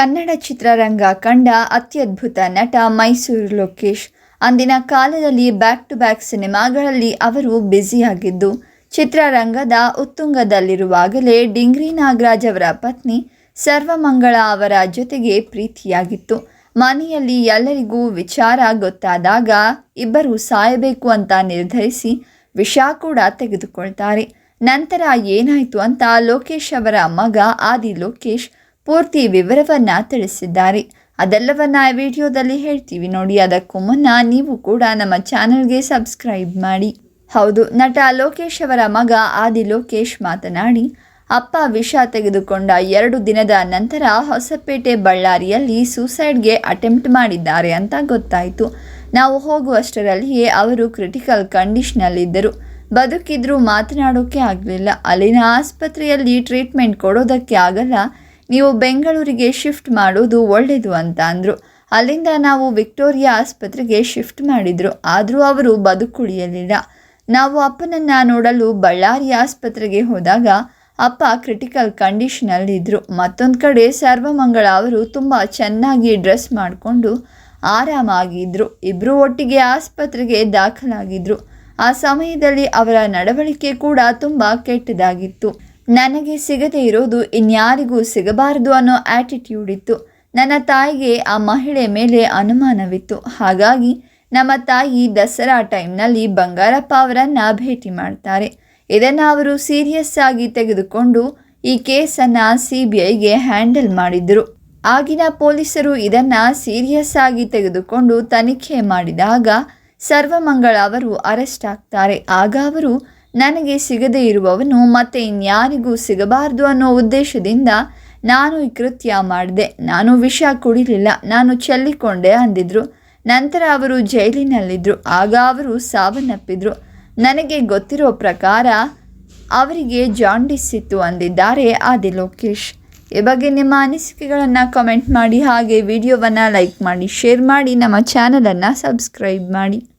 ಕನ್ನಡ ಚಿತ್ರರಂಗ ಕಂಡ ಅತ್ಯದ್ಭುತ ನಟ ಮೈಸೂರು ಲೋಕೇಶ್. ಅಂದಿನ ಕಾಲದಲ್ಲಿ ಬ್ಯಾಕ್ ಟು ಬ್ಯಾಕ್ ಸಿನಿಮಾಗಳಲ್ಲಿ ಅವರು ಬ್ಯುಸಿಯಾಗಿದ್ದು, ಚಿತ್ರರಂಗದ ಉತ್ತುಂಗದಲ್ಲಿರುವಾಗಲೇ ಡಿಂಗ್ರಿ ನಾಗರಾಜ್ ಅವರ ಪತ್ನಿ ಸರ್ವಮಂಗಳ ಅವರ ಜೊತೆಗೆ ಪ್ರೀತಿಯಾಗಿತ್ತು. ಮನೆಯಲ್ಲಿ ಎಲ್ಲರಿಗೂ ವಿಚಾರ ಗೊತ್ತಾದಾಗ ಇಬ್ಬರು ಸಾಯಬೇಕು ಅಂತ ನಿರ್ಧರಿಸಿ ವಿಷ ಕೂಡ ತೆಗೆದುಕೊಳ್ತಾರೆ. ನಂತರ ಏನಾಯಿತು ಅಂತ ಲೋಕೇಶ್ ಅವರ ಮಗ ಆದಿ ಲೋಕೇಶ್ ಪೂರ್ತಿ ವಿವರವನ್ನು ತಿಳಿಸಿದ್ದಾರೆ. ಅದೆಲ್ಲವನ್ನ ವಿಡಿಯೋದಲ್ಲಿ ಹೇಳ್ತೀವಿ ನೋಡಿ. ಅದಕ್ಕೂ ಮುನ್ನ ನೀವು ಕೂಡ ನಮ್ಮ ಚಾನಲ್ಗೆ ಸಬ್ಸ್ಕ್ರೈಬ್ ಮಾಡಿ. ಹೌದು, ನಟ ಲೋಕೇಶ್ ಅವರ ಮಗ ಆದಿ ಲೋಕೇಶ್ ಮಾತನಾಡಿ, ಅಪ್ಪ ವಿಷ ತೆಗೆದುಕೊಂಡ ಎರಡು ದಿನದ ನಂತರ ಹೊಸಪೇಟೆ ಬಳ್ಳಾರಿಯಲ್ಲಿ ಸೂಸೈಡ್ಗೆ ಅಟೆಂಪ್ಟ್ ಮಾಡಿದ್ದಾರೆ ಅಂತ ಗೊತ್ತಾಯಿತು. ನಾವು ಹೋಗುವಷ್ಟರಲ್ಲಿಯೇ ಅವರು ಕ್ರಿಟಿಕಲ್ ಕಂಡೀಷನಲ್ಲಿದ್ದರು. ಬದುಕಿದ್ರೂ ಮಾತನಾಡೋಕ್ಕೆ ಆಗಲಿಲ್ಲ. ಅಲ್ಲಿನ ಆಸ್ಪತ್ರೆಯಲ್ಲಿ ಟ್ರೀಟ್ಮೆಂಟ್ ಕೊಡೋದಕ್ಕೆ ಆಗಲ್ಲ. ನೀವು ಬೆಂಗಳೂರಿಗೆ ಶಿಫ್ಟ್ ಮಾಡೋದು ಒಳ್ಳೆಯದು ಅಂತ ಅಂದರು. ಅಲ್ಲಿಂದ ನಾವು ವಿಕ್ಟೋರಿಯಾ ಆಸ್ಪತ್ರೆಗೆ ಶಿಫ್ಟ್ ಮಾಡಿದರು. ಆದರೂ ಅವರು ಬದುಕುಳಿಯಲಿಲ್ಲ. ನಾವು ಅಪ್ಪನನ್ನು ನೋಡಲು ಬಳ್ಳಾರಿ ಆಸ್ಪತ್ರೆಗೆ ಹೋದಾಗ ಅಪ್ಪ ಕ್ರಿಟಿಕಲ್ ಕಂಡೀಷನಲ್ಲಿದ್ದರು ಮತ್ತೊಂದು ಕಡೆ ಸರ್ವಮಂಗಳ ಅವರು ತುಂಬ ಚೆನ್ನಾಗಿ ಡ್ರೆಸ್ ಮಾಡಿಕೊಂಡು ಆರಾಮಾಗಿದ್ದರು ಇಬ್ಬರು ಒಟ್ಟಿಗೆ ಆಸ್ಪತ್ರೆಗೆ ದಾಖಲಾಗಿದ್ದರು ಆ ಸಮಯದಲ್ಲಿ ಅವರ ನಡವಳಿಕೆ ಕೂಡ ತುಂಬ ಕೆಟ್ಟದಾಗಿತ್ತು. ನನಗೆ ಸಿಗದೇ ಇರೋದು ಇನ್ಯಾರಿಗೂ ಸಿಗಬಾರದು ಅನ್ನೋ ಆಟಿಟ್ಯೂಡ್ ಇತ್ತು. ನನ್ನ ತಾಯಿಗೆ ಆ ಮಹಿಳೆ ಮೇಲೆ ಅನುಮಾನವಿತ್ತು. ಹಾಗಾಗಿ ನಮ್ಮ ತಾಯಿ ದಸರಾ ಟೈಮ್ನಲ್ಲಿ ಬಂಗಾರಪ್ಪ ಅವರನ್ನು ಭೇಟಿ ಮಾಡ್ತಾರೆ. ಇದನ್ನು ಅವರು ಸೀರಿಯಸ್ ಆಗಿ ತೆಗೆದುಕೊಂಡು ಈ ಕೇಸನ್ನು ಸಿ ಬಿ ಐಗೆ ಹ್ಯಾಂಡಲ್ ಮಾಡಿದರು. ಆಗಿನ ಪೊಲೀಸರು ಇದನ್ನು ಸೀರಿಯಸ್ ಆಗಿ ತೆಗೆದುಕೊಂಡು ತನಿಖೆ ಮಾಡಿದಾಗ ಸರ್ವಮಂಗಳ ಅವರು ಅರೆಸ್ಟ್ ಆಗ್ತಾರೆ. ಆಗ ಅವರು ನನಗೆ ಸಿಗದೇ ಇರುವವನು ಮತ್ತೆ ಇನ್ಯಾರಿಗೂ ಸಿಗಬಾರದು ಅನ್ನೋ ಉದ್ದೇಶದಿಂದ ನಾನು ಈ ಕೃತ್ಯ ಮಾಡಿದೆ. ನಾನು ವಿಷ ಕುಡಿಲಿಲ್ಲ. ನಾನು ಚೆಲ್ಲಿಕೊಂಡೆ ಅಂದಿದ್ರು. ನಂತರ ಅವರು ಜೈಲಿನಲ್ಲಿದ್ದರು ಆಗ ಅವರು ಸಾವನ್ನಪ್ಪಿದ್ರು. ನನಗೆ ಗೊತ್ತಿರೋ ಪ್ರಕಾರ ಅವರಿಗೆ ಜಾಂಡಿಸ್ ಇತ್ತು ಅಂದಿದ್ದಾರೆ ಆದಿ ಲೋಕೇಶ್. ಈ ಬಗ್ಗೆ ನಿಮ್ಮ ಅನಿಸಿಕೆಗಳನ್ನು ಕಮೆಂಟ್ ಮಾಡಿ ಹಾಗೆ ವಿಡಿಯೋವನ್ನು ಲೈಕ್ ಮಾಡಿ ಶೇರ್ ಮಾಡಿ, ನಮ್ಮ ಚಾನಲನ್ನು ಸಬ್ಸ್ಕ್ರೈಬ್ ಮಾಡಿ.